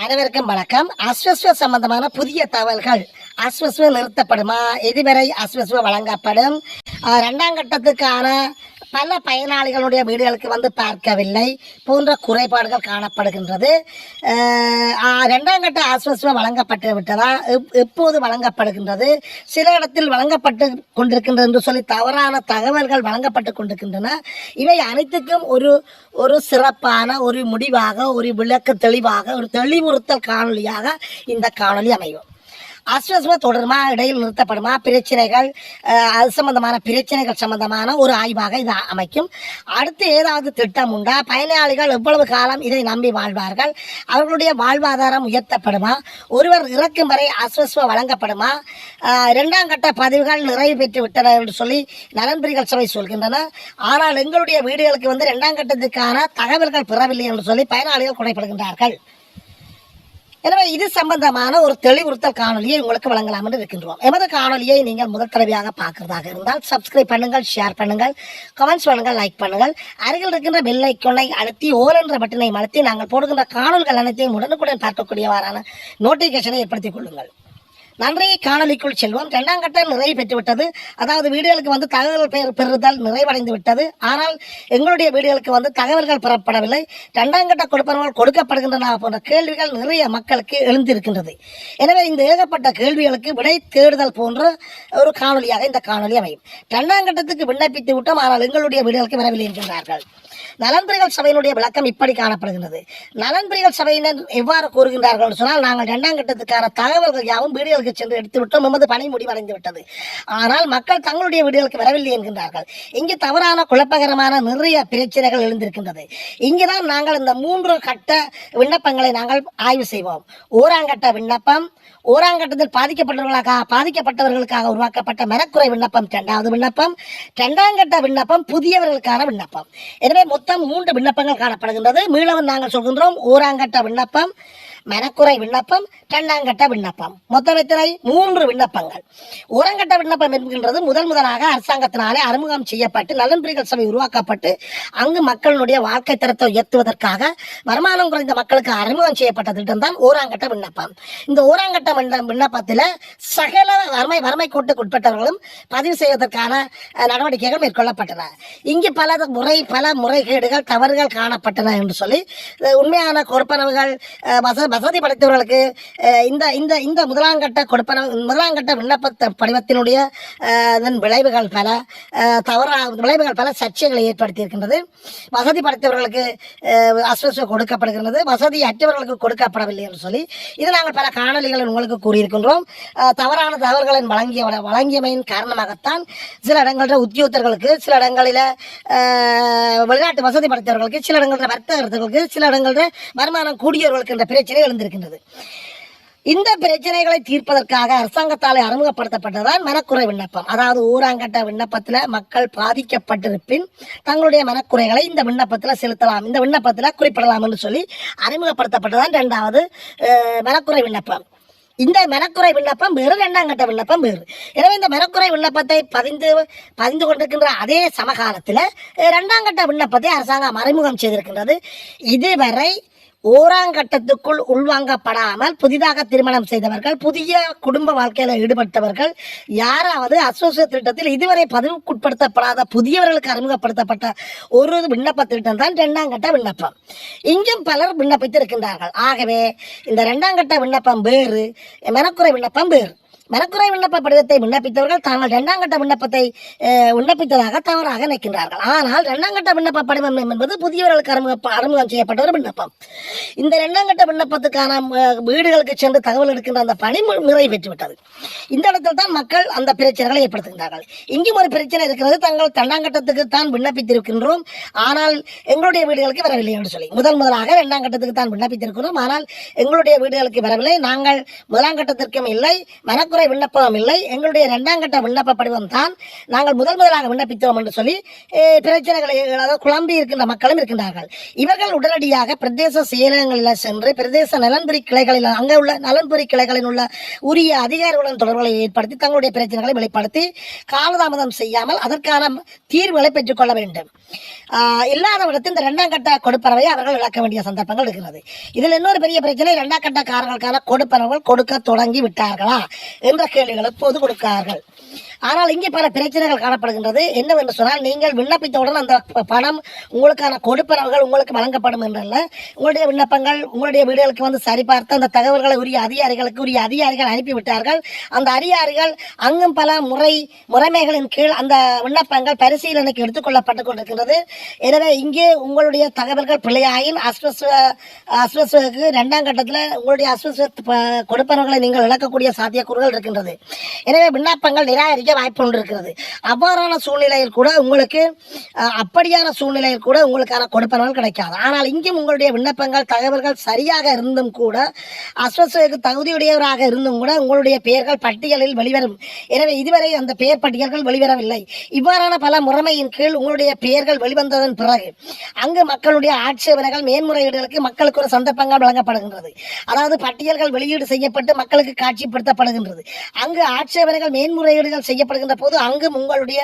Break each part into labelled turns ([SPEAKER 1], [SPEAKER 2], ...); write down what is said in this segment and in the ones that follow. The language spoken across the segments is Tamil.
[SPEAKER 1] அனைவருக்கும் வணக்கம். அஸ்வஸ்வ சம்பந்தமான புதிய தகவல்கள் அஸ்வஸ்வ நிறுத்தப்படுமா? எதுவரை அஸ்வஸ்வ வழங்கப்படும். ஆஹ் இரண்டாம் கட்டத்துக்கான பல பயனாளிகளுடைய வீடுகளுக்கு வந்து பார்க்கவில்லை. போன்ற குறைபாடுகள் காணப்படுகின்றது. ரெண்டாம் கட்ட அஸ்வஸ்வ வழங்கப்பட்டு விட்டதா? எப்- எப்போது வழங்கப்படுகின்றது? சில இடத்தில் வழங்கப்பட்டு கொண்டிருக்கின்றது என்று சொல்லி தவறான தகவல்கள் வழங்கப்பட்டு கொண்டிருக்கின்றன. இவை அனைத்துக்கும் ஒரு ஒரு சிறப்பான ஒரு முடிவாக ஒரு விளக்க தெளிவாக ஒரு தெளிவுறுத்தல் காணொளியாக இந்த காணொலி அமையும். அஸ்வஸ்வ தொடருமா? இடையில் நிறுத்தப்படுமா? பிரச்சனைகள் அது சம்பந்தமான பிரச்சனைகள் சம்பந்தமான ஒரு ஆய்வாக இது அமைக்கும். அடுத்து ஏதாவது திட்டம் உண்டா? பயனாளிகள் எவ்வளவு காலம் இதை நம்பி வாழ்வார்கள்? அவர்களுடைய வாழ்வாதாரம் உயர்த்தப்படுமா? ஒருவர் இறக்கும் வரை அஸ்வஸ்வ வழங்கப்படுமா? இரண்டாம் கட்ட பதிவுகள் நிறைவு பெற்று விட்டன என்று சொல்லி நலன்புரிகள் சபை சொல்கின்றன. ஆனால் எங்களுடைய வீடுகளுக்கு வந்து இரண்டாம் கட்டத்துக்கான தகவல்கள் பெறவில்லை என்று சொல்லி பயனாளிகள் குறைப்படுகின்றார்கள். எனவே இது சம்பந்தமான ஒரு தெளிவுறுத்தல் காணொலியை உங்களுக்கு வழங்கலாம் என்று இருக்கின்றோம். எமது காணொலியை நீங்கள் முதல் தடவையாக பார்க்கறதாக இருந்தால் சப்ஸ்கிரைப் பண்ணுங்கள் ஷேர் பண்ணுங்கள் கமெண்ட்ஸ் பண்ணுங்கள் லைக் பண்ணுங்கள். அருகில் இருக்கின்ற பெல் ஐக்கோனை அழுத்தி ஓல் என்ற பட்டனை அழுத்தி நாங்கள் போடுகின்ற காணொலிகள் அனைத்தையும் உடனுக்குடன் பார்க்கக்கூடியவாறான நோட்டிபிகேஷனை ஏற்படுத்திக் கொள்ளுங்கள். நன்றி காணொலிக்குள் செல்வோம். இரண்டாம் கட்டம் நிறைவு பெற்றுவிட்டது. அதாவது வீடுகளுக்கு வந்து தகவல் பெயர் பெறுதல் நிறைவடைந்து விட்டது. ஆனால் எங்களுடைய வீடுகளுக்கு வந்து தகவல்கள் பெறப்படவில்லை. இரண்டாம் கட்ட கொடுப்பனர்கள் கொடுக்கப்படுகின்றன போன்ற கேள்விகள் நிறைய மக்களுக்கு எழுந்திருக்கின்றது. எனவே இந்த ஏகப்பட்ட கேள்விகளுக்கு விடை தேடுதல் போன்ற ஒரு காணொலியாக இந்த காணொலி அமையும். இரண்டாம் கட்டத்துக்கு விண்ணப்பித்து விட்டோம். ஆனால் எங்களுடைய வீடுகளுக்கு வரவில்லை என்கின்றார்கள். நலன்புரிகள் சபையினுடைய விளக்கம் இப்படி காணப்படுகின்றது. நலன்புரிகள் சபையினர் எவ்வாறு கூறுகின்றார்கள் என்று சொன்னால் நாங்கள் இரண்டாம் கட்டத்துக்கான தகவல்கள் யாவும் வீடுகளுக்கு சென்று எடுத்து விட்டோம். எமது பணி முடிவடைந்து விட்டது. ஆனால் மக்கள் தங்களுடைய வீடுகளுக்கு வரவில்லை என்கின்றார்கள். இங்கு தவறான குழப்பகரமான நிறைய பிரச்சனைகள் எழுந்திருக்கின்றது. இங்குதான் நாங்கள் இந்த மூன்று கட்ட விண்ணப்பங்களை நாங்கள் ஆய்வு செய்வோம். ஓராங்கட்ட விண்ணப்பம் ஓராங்கட்டத்தில் பாதிக்கப்பட்டவர்களுக்காக பாதிக்கப்பட்டவர்களுக்காக உருவாக்கப்பட்ட மரக்குறை விண்ணப்பம் இரண்டாவது விண்ணப்பம் இரண்டாம் கட்ட விண்ணப்பம் புதியவர்களுக்கான விண்ணப்பம். எனவே மொத்தம் மூன்று விண்ணப்பங்கள் காணப்படுகின்றது. மீளவன் நாங்கள் சொல்கின்றோம் ஓராங்கட்ட விண்ணப்பம் மனக்குறை விண்ணப்பம் கண்ணாங்கட்ட விண்ணப்பம். மொத்தம் எத்தனை மூன்று விண்ணப்பங்கள். ஓரங்கட்ட விண்ணப்பம் என்கின்றது முதல் முதலாக அரசாங்கத்தினாலே அறிமுகம் செய்யப்பட்டு நலன்புரிகள் சபை உருவாக்கப்பட்டு அங்கு மக்களுடைய வாழ்க்கை தரத்தை உயர்த்துவதற்காக வருமானம் குறைந்த மக்களுக்கு அறிமுகம் செய்யப்பட்ட திட்டம் தான் ஓராங்கட்ட விண்ணப்பம். இந்த ஓராங்கட்ட விண்ணப்பத்தில் சகல வறுமை வறுமை கோட்டுக்கு உட்பட்டவர்களும் பதிவு செய்வதற்கான நடவடிக்கைகள் மேற்கொள்ளப்பட்டன. இங்கு பல முறை பல முறைகேடுகள் தவறுகள் காணப்பட்டன என்று சொல்லி உண்மையான கொடுப்பனவுகள் அஹ், வச வசதி படைத்தவர்களுக்கு இந்த இந்த இந்த முதலாங்கட்ட கொடுப்பன முதலாங்கட்ட விண்ணப்ப படிவத்தினுடைய அதன் விளைவுகள் பல தவறா விளைவுகள் பல சர்ச்சைகளை ஏற்படுத்தியிருக்கின்றது. வசதி படைத்தவர்களுக்கு அஸ்வசம் கொடுக்கப்படுகின்றது. வசதி அற்றவர்களுக்கு கொடுக்கப்படவில்லை என்று சொல்லி இது நாங்கள் பல காணொலிகளில் உங்களுக்கு கூறியிருக்கின்றோம். தவறான தகவல்களின் வழங்கிய வழங்கியமையின் காரணமாகத்தான் சில இடங்களில் உத்தியோகத்தர்களுக்கு சில இடங்களில் வெளிநாட்டு வசதி படைத்தவர்களுக்கு சில இடங்களில் வர்த்தகர்களுக்கு சில இடங்களில் வருமானம் கூடியவர்களுக்கு என்ற பிரச்சனை எழுந்திருக்கின்றது. இந்த பிரச்சனைகளை தீர்ப்பதற்காக அரசாங்கத்தால் அறிமுகப்படுத்தப்பட்டதான் மனக்குறை விண்ணப்பம். அதாவது ஊராங்கட்ட விண்ணப்பத்தில் மக்கள் பாதிக்கப்பட்டிருப்பின் தங்களுடைய மனக்குறைகளை இந்த விண்ணப்பத்தில் செலுத்தலாம் இந்த விண்ணப்பத்தில் குறிப்பிடலாம் என்று சொல்லி அறிமுகப்படுத்தப்பட்டதான் ரெண்டாவது மனக்குறை விண்ணப்பம். இந்த மனக்குறை விண்ணப்பம் வேறு ரெண்டாங்கட்ட கட்ட விண்ணப்பம் வேறு. எனவே இந்த மனக்குறை விண்ணப்பத்தை பதிந்து பதிந்து கொண்டிருக்கின்ற அதே சமகாலத்தில் ரெண்டாங்கட்ட கட்ட விண்ணப்பத்தை அரசாங்கம் அறிமுகம் செய்திருக்கின்றது. இதுவரை ஓராங்கட்டத்துக்குள் உள்வாங்கப்படாமல் புதிதாக திருமணம் செய்தவர்கள் புதிய குடும்ப வாழ்க்கையில் ஈடுபட்டவர்கள் யாராவது அசோசியேட் திட்டத்தில் இதுவரை பதிவுக்குட்படுத்தப்படாத புதியவர்களுக்கு அறிமுகப்படுத்தப்பட்ட ஒரு விண்ணப்ப திட்டம் தான் இரண்டாம் கட்ட விண்ணப்பம். இங்கும் பலர் விண்ணப்பித்திருக்கின்றார்கள். ஆகவே இந்த இரண்டாம் கட்ட விண்ணப்பம் வேறு மனக்குறை விண்ணப்பம் வேறு. மனக்குறை விண்ணப்ப படிவத்தை விண்ணப்பித்தவர்கள் தாங்கள் இரண்டாம் கட்ட விண்ணப்பத்தை விண்ணப்பித்ததாக தவறாக நினைக்கின்றார்கள். ஆனால் இரண்டாம் கட்ட விண்ணப்ப படிவம் என்பது புதியவர்களுக்கு அறிமுக அறிமுகம் செய்யப்பட்ட ஒரு விண்ணப்பம். இந்த இரண்டாம் கட்ட விண்ணப்பத்துக்கான வீடுகளுக்கு சென்று தகவல் எடுக்கின்ற அந்த பணி மு- நிறைவேற்றி விட்டது இந்த இடத்தில் தான் மக்கள் அந்த பிரச்சனைகளை ஏற்படுத்துகின்றார்கள். இங்கும் ஒரு பிரச்சனை இருக்கிறது. தாங்கள் இரண்டாம் கட்டத்துக்கு தான் விண்ணப்பித்திருக்கின்றோம். ஆனால் எங்களுடைய வீடுகளுக்கு வரவில்லை என்று சொல்லி. முதல் முதலாக இரண்டாம் கட்டத்துக்கு தான் விண்ணப்பித்திருக்கிறோம். ஆனால் எங்களுடைய வீடுகளுக்கு வரவில்லை. நாங்கள் முதலாம் கட்டத்திற்கும் இல்லை. மனக்கு பற்றாக்குறை விண்ணப்பம் இல்லை. எங்களுடைய இரண்டாம் கட்ட விண்ணப்ப படிவம் தான் நாங்கள் முதல் முதலாக விண்ணப்பித்தோம் என்று சொல்லி பிரச்சனைகளை அதாவது குழம்பி இருக்கின்ற மக்களும் இருக்கின்றார்கள். இவர்கள் உடனடியாக பிரதேச செயலகங்களில் சென்று பிரதேச நலன்புரி கிளைகளில் அங்கே உள்ள நலன்புரி கிளைகளில் உள்ள உரிய அதிகாரிகளுடன் தொடர்புகளை ஏற்படுத்தி தங்களுடைய பிரச்சனைகளை வெளிப்படுத்தி காலதாமதம் செய்யாமல் அதற்கான தீர்வுகளை பெற்றுக்கொள்ள வேண்டும். ஆஹ் இல்லாத இடத்தில் இந்த இரண்டாம் கட்ட கொடுப்பனவை அவர்கள் இழக்க வேண்டிய சந்தர்ப்பங்கள் இருக்கிறது. இதில் இன்னொரு பெரிய பிரச்சனை இரண்டாம் கட்டக்காரர்களுக்கான கொடுப்பனவுகள் கொடுக்க தொடங்கி விட்டார்களா? என்ற கேள்விகளை எப்போது கொடுக்கிறார்கள். ஆனால் இங்கே பல பிரச்சனைகள் காணப்படுகின்றது. என்னவென்று சொன்னால் நீங்கள் விண்ணப்பித்தவுடன் அந்த பணம் உங்களுக்கான கொடுப்பனவுகள் உங்களுக்கு வழங்கப்படும் என்றல்ல. உங்களுடைய விண்ணப்பங்கள் உங்களுடைய வீடுகளுக்கு வந்து சரிபார்த்து அந்த தகவல்களை உரிய அதிகாரிகளுக்கு உரிய அதிகாரிகள் அனுப்பிவிட்டார்கள். அந்த அதிகாரிகள் அங்கும் பல முறை முறைமைகளின் கீழ் அந்த விண்ணப்பங்கள் பரிசீலனைக்கு எடுத்துக்கொள்ளப்பட்டு கொண்டிருக்கின்றது. எனவே இங்கே உங்களுடைய தகவல்கள் பிள்ளையாயின் அஸ்வஸ்வ அஸ்வஸ்வக்கு ரெண்டாம் கட்டத்தில் உங்களுடைய அஸ்வஸ்வ ப- கொடுப்பனவுகளை நீங்கள் இழக்கக்கூடிய சாத்தியக்கூறுகள் இருக்கின்றது. எனவே விண்ணப்பங்கள் நிராகரி நிராகரிக்க வாய்ப்பு ஒன்று இருக்கிறது அவ்வாறான சூழ்நிலையில் கூட உங்களுக்கு அப்படியான சூழ்நிலையில் கூட உங்களுக்கான கொடுப்பனால் கிடைக்காது. ஆனால் இங்கும் உங்களுடைய விண்ணப்பங்கள் தகவல்கள் சரியாக இருந்தும் கூட அஸ்வஸ்வக்கு தகுதியுடையவராக இருந்தும் கூட உங்களுடைய பெயர்கள் பட்டியலில் வெளிவரும். எனவே இதுவரை அந்த பெயர் பட்டியல்கள் வெளிவரவில்லை. இவ்வாறான பல முறைமையின் கீழ் உங்களுடைய பெயர்கள் வெளிவந்ததன் பிறகு அங்கு மக்களுடைய ஆட்சேபனைகள் மேன்முறையீடுகளுக்கு மக்களுக்கு ஒரு சந்தர்ப்பங்கள் வழங்கப்படுகின்றது. அதாவது பட்டியல்கள் வெளியீடு செய்யப்பட்டு மக்களுக்கு காட்சிப்படுத்தப்படுகின்றது. அங்கு ஆட்சேபனைகள் மேன்முறையீடுகள் செய்ய செய்யப்படுகின்ற போது அங்கும் உங்களுடைய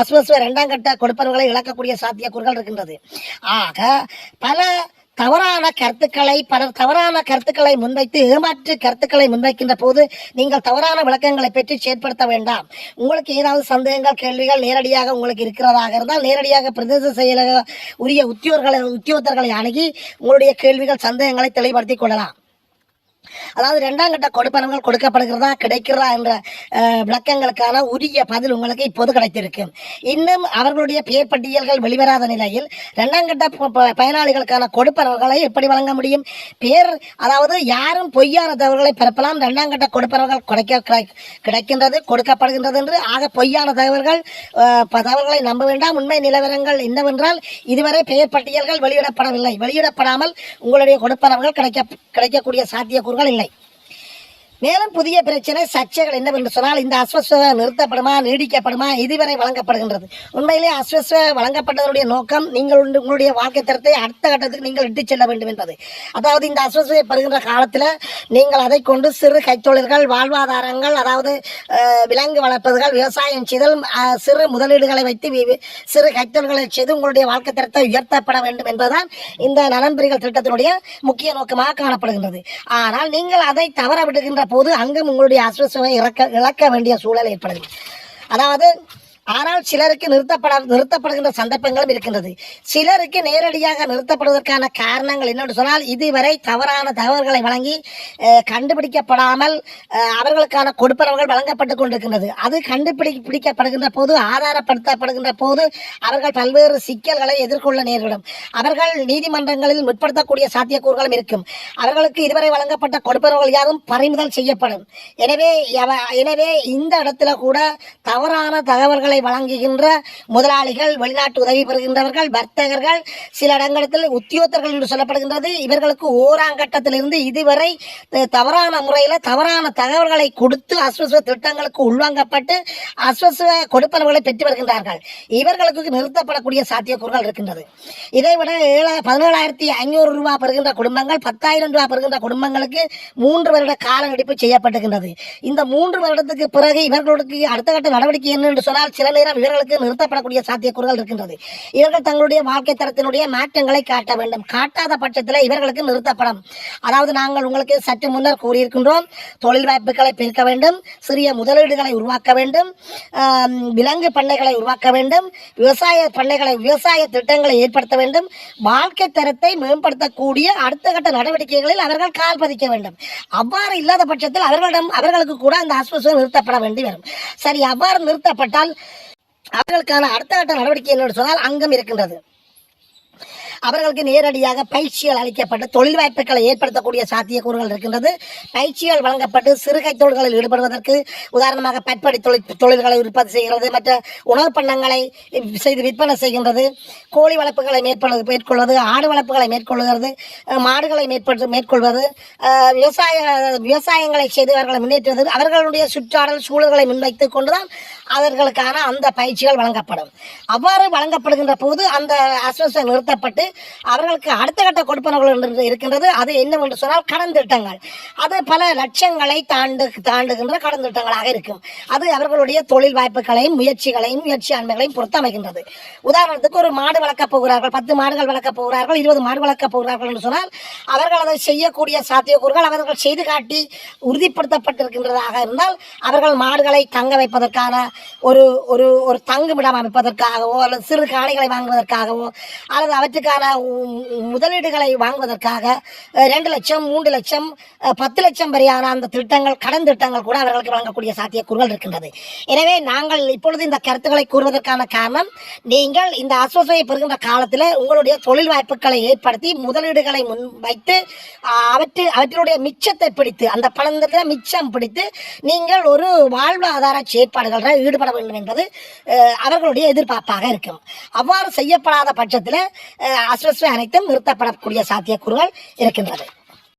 [SPEAKER 1] அஸ்வஸ்வ இரண்டாம் கட்ட கொடுப்பவர்களை இழக்கக்கூடிய சாத்தியக்கூறுகள் இருக்கின்றது. ஆக பல தவறான கருத்துக்களை பலர் தவறான கருத்துக்களை முன்வைத்து ஏமாற்று கருத்துக்களை முன்வைக்கின்ற போது நீங்கள் தவறான விளக்கங்களை பெற்று செயற்படுத்த வேண்டாம். உங்களுக்கு ஏதாவது சந்தேகங்கள் கேள்விகள் நேரடியாக உங்களுக்கு இருக்கிறதாக இருந்தால் நேரடியாக பிரதேச செயலக உரிய உத்தியோகர்களை உத்தியோகத்தர்களை அணுகி உங்களுடைய கேள்விகள் சந்தேகங்களை தெளிவுபடுத்திக் கொள்ளலாம். அதாவது ரெண்டாம் கட்ட கொடுப்பனங்கள் கொடுக்கப்படுகிறதா கிடைக்கிறதா என்ற விளக்கங்களுக்கான உரிய பதில் உங்களுக்கு இப்போது கிடைத்திருக்கு. இன்னும் அவர்களுடைய பெயர் பட்டியல்கள் வெளிவராத நிலையில் ரெண்டாம் கட்ட பயனாளிகளுக்கான கொடுப்பனவுகளை எப்படி வழங்க முடியும்? பேர் அதாவது யாரும் பொய்யான தகவல்களை பரப்பலாம் கட்ட கொடுப்பனவுகள் கிடைக்க கிடை- கிடைக்கின்றது கொடுக்கப்படுகின்றது என்று. ஆக பொய்யான தகவல்கள் ப- தகவல்களை நம்ப வேண்டாம். உண்மை நிலவரங்கள் என்னவென்றால் இதுவரை பெயர் பட்டியல்கள் வெளியிடப்படவில்லை. வெளியிடப்படாமல் உங்களுடைய கொடுப்பனவர்கள் கிடைக்க கிடைக்கக்கூடிய சாத்தியக்கூறுகள் இல்லை. மேலும் புதிய பிரச்சனை சர்ச்சைகள் என்னவென்று சொன்னால் இந்த அஸ்வஸ்வ நிறுத்தப்படுமா நீடிக்கப்படுமா இதுவரை வழங்கப்படுகின்றது. உண்மையிலே அஸ்வஸ்வ வழங்கப்பட்டதனுடைய நோக்கம் நீங்கள் உண்டு- உங்களுடைய வாழ்க்கை தரத்தை அடுத்த கட்டத்துக்கு நீங்கள் இட்டுச் செல்ல வேண்டும் என்பது. அதாவது இந்த அஸ்வஸ்வை பெறுகின்ற காலத்தில் நீங்கள் அதை கொண்டு சிறு கைத்தொழில்கள் வாழ்வாதாரங்கள் அதாவது விலங்கு வளர்ப்பதுகள் விவசாயம் செய்தல் சிறு முதலீடுகளை வைத்து வி- சிறு கைத்தொழில்களை செய்து உங்களுடைய வாழ்க்கை தரத்தை உயர்த்தப்பட வேண்டும் என்பதுதான் இந்த நலன்புரிகள் திட்டத்தினுடைய முக்கிய நோக்கமாக காணப்படுகின்றது. ஆனால் நீங்கள் அதை தவற விடுகின்ற போது அங்கும் உங்களுடைய அஸ்வசுவை இறக்க இழக்க வேண்டிய சூழல் ஏற்படுது. அதாவது ஆனால் சிலருக்கு நிறுத்தப்பட நிறுத்தப்படுகின்ற சந்தர்ப்பங்களும் இருக்கின்றது. சிலருக்கு நேரடியாக நிறுத்தப்படுவதற்கான காரணங்கள் என்னென்று சொன்னால் இதுவரை தவறான தகவல்களை வழங்கி கண்டுபிடிக்கப்படாமல் அவர்களுக்கான கொடுப்பனவுகள் வழங்கப்பட்டு கொண்டிருக்கின்றது. அது கண்டுபிடி பிடிக்கப்படுகின்ற போது ஆதாரப்படுத்தப்படுகின்ற போது அவர்கள் பல்வேறு சிக்கல்களை எதிர்கொள்ள நேரிடும். அவர்கள் நீதிமன்றங்களில் முற்படுத்தக்கூடிய சாத்தியக்கூறுகளும் இருக்கும். அவர்களுக்கு இதுவரை வழங்கப்பட்ட கொடுப்பனவுகள் யாரும் பறிமுதல் செய்யப்படும். எனவே எனவே இந்த இடத்துல கூட தவறான தகவல்களை பொருட்களை வழங்குகின்ற முதலாளிகள் வெளிநாட்டு உதவி பெறுகின்றவர்கள் வர்த்தகர்கள் சில இடங்களில் உத்தியோகத்தர்கள் என்று சொல்லப்படுகின்றது. இவர்களுக்கு ஓராங்கட்டத்திலிருந்து இதுவரை தவறான முறையில் தவறான தகவல்களை கொடுத்து அஸ்வஸ்வ திட்டங்களுக்கு உள்வாங்கப்பட்டு அஸ்வஸ்வ கொடுப்பனவுகளை பெற்று வருகின்றார்கள். இவர்களுக்கு நிறுத்தப்படக்கூடிய சாத்தியக்கூறுகள் இருக்கின்றது. இதைவிட விட பதினேழாயிரத்தி ஐநூறு ரூபா பெறுகின்ற குடும்பங்கள் பத்தாயிரம் ரூபா பெறுகின்ற குடும்பங்களுக்கு மூன்று வருட கால நடிப்பு செய்யப்படுகின்றது இந்த மூன்று வருடத்துக்கு பிறகு இவர்களுக்கு அடுத்த கட்ட நடவடிக்கை என்ன என்று சொன்னால் சில நேரம் இவர்களுக்கு நிறுத்தப்படக்கூடிய சாத்தியக்கூறுகள் இருக்கின்றது. இவர்கள் தங்களுடைய வாழ்க்கை தரத்தினுடைய மாற்றங்களை காட்ட வேண்டும். காட்டாத பட்சத்தில் இவர்களுக்கு நிறுத்தப்படும். அதாவது நாங்கள் உங்களுக்கு சற்று முன்னர் கூறியிருக்கின்றோம் தொழில் வாய்ப்புகளை பெருக்க வேண்டும் சிறிய முதலீடுகளை உருவாக்க வேண்டும் விலங்கு பண்ணைகளை உருவாக்க வேண்டும் விவசாய பண்ணைகளை விவசாய திட்டங்களை ஏற்படுத்த வேண்டும் வாழ்க்கை தரத்தை மேம்படுத்தக்கூடிய அடுத்த கட்ட நடவடிக்கைகளில் அவர்கள் கால் பதிக்க வேண்டும். அவ்வாறு இல்லாத பட்சத்தில் அவர்களிடம் அவர்களுக்கு கூட அந்த ஆஸ்பசம் நிறுத்தப்பட வேண்டி வரும். சரி அவ்வாறு நிறுத்தப்பட்டால் அவர்களுக்கான அடுத்த கட்ட நடவடிக்கை என்னென்று சொன்னால் அங்கம் இருக்கின்றது. அவர்களுக்கு நேரடியாக பயிற்சிகள் அளிக்கப்பட்டு தொழில் வாய்ப்புகளை ஏற்படுத்தக்கூடிய சாத்தியக்கூறுகள் இருக்கின்றது. பயிற்சிகள் வழங்கப்பட்டு சிறுகை தொழில்களில் ஈடுபடுவதற்கு உதாரணமாக பட்படி தொழில் தொழில்களை உற்பத்தி செய்கிறது மற்ற உணவு பண்ணங்களை செய்து விற்பனை செய்கின்றது கோழி வளர்ப்புகளை மேற்கொள்வது மேற்கொள்வது ஆடு வளர்ப்புகளை மேற்கொள்கிறது மாடுகளை மேற்பட்டு மேற்கொள்வது விவசாய விவசாயங்களை செய்து அவர்களை முன்னேற்றுவது அவர்களுடைய சுற்றாடல் சூழல்களை முன்வைத்துக் கொண்டுதான் அவர்களுக்கான அந்த பயிற்சிகள் வழங்கப்படும். அவ்வாறு வழங்கப்படுகின்ற போது அந்த அசோசியேஷன் நிறுத்தப்பட்டு அவர்களுக்கு அடுத்த கட்ட கொடுப்பனர்கள் என்று இருக்கின்றது. அது என்னவென்று சொன்னால் கடன் திட்டங்கள். அது பல லட்சங்களை தாண்டு தாண்டுகின்ற கடன் திட்டங்களாக இருக்கும். அது அவர்களுடைய தொழில் வாய்ப்புகளையும் முயற்சிகளையும் முயற்சி ஆண்மைகளையும் பொறுத்து அமைகின்றது உதாரணத்துக்கு ஒரு மாடு வளர்க்கப் போகிறார்கள். பத்து மாடுகள் வளர்க்கப் போகிறார்கள். இருபது மாடு வளர்க்கப் போகிறார்கள் என்று சொன்னால் அவர்கள் அதை செய்யக்கூடிய சாத்தியக்கூறுகள் அவர்கள் செய்து காட்டி உறுதிப்படுத்தப்பட்டிருக்கின்றதாக இருந்தால் அவர்கள் மாடுகளை தங்க வைப்பதற்கான ஒரு ஒரு ஒரு தங்குமிடம் அமைப்பதற்காகவோ அல்லது சிறு காணிகளை வாங்குவதற்காகவோ அல்லது அவற்றுக்கான உ- முதலீடுகளை வாங்குவதற்காக ரெண்டு லட்சம் மூன்று லட்சம் பத்து லட்சம் வரையான அந்த திட்டங்கள் கடன் திட்டங்கள் கூட அவர்களுக்கு வழங்கக்கூடிய சாத்தியக்கூறுகள் இருக்கின்றது. எனவே நாங்கள் இப்பொழுது இந்த கருத்துக்களை கூறுவதற்கான காரணம் நீங்கள் இந்த அசோசியை பெறுகின்ற காலத்தில் உங்களுடைய தொழில் வாய்ப்புகளை ஏற்படுத்தி முதலீடுகளை முன் வைத்து அவற்று அவற்றினுடைய மிச்சத்தை பிடித்து அந்த பணத்தில் மிச்சம் பிடித்து நீங்கள் ஒரு வாழ்வாதார செயற்பாடுகளில் ஈடுபட வேண்டும் என்பது அவர்களுடைய எதிர்பார்ப்பாக இருக்கும். அவ்வாறு செய்யப்படாத பட்சத்தில் அசுரஸ்வை அனைத்தும் நிறுத்தப்படக்கூடிய சாத்தியக்கூறுகள் இருக்கின்றது.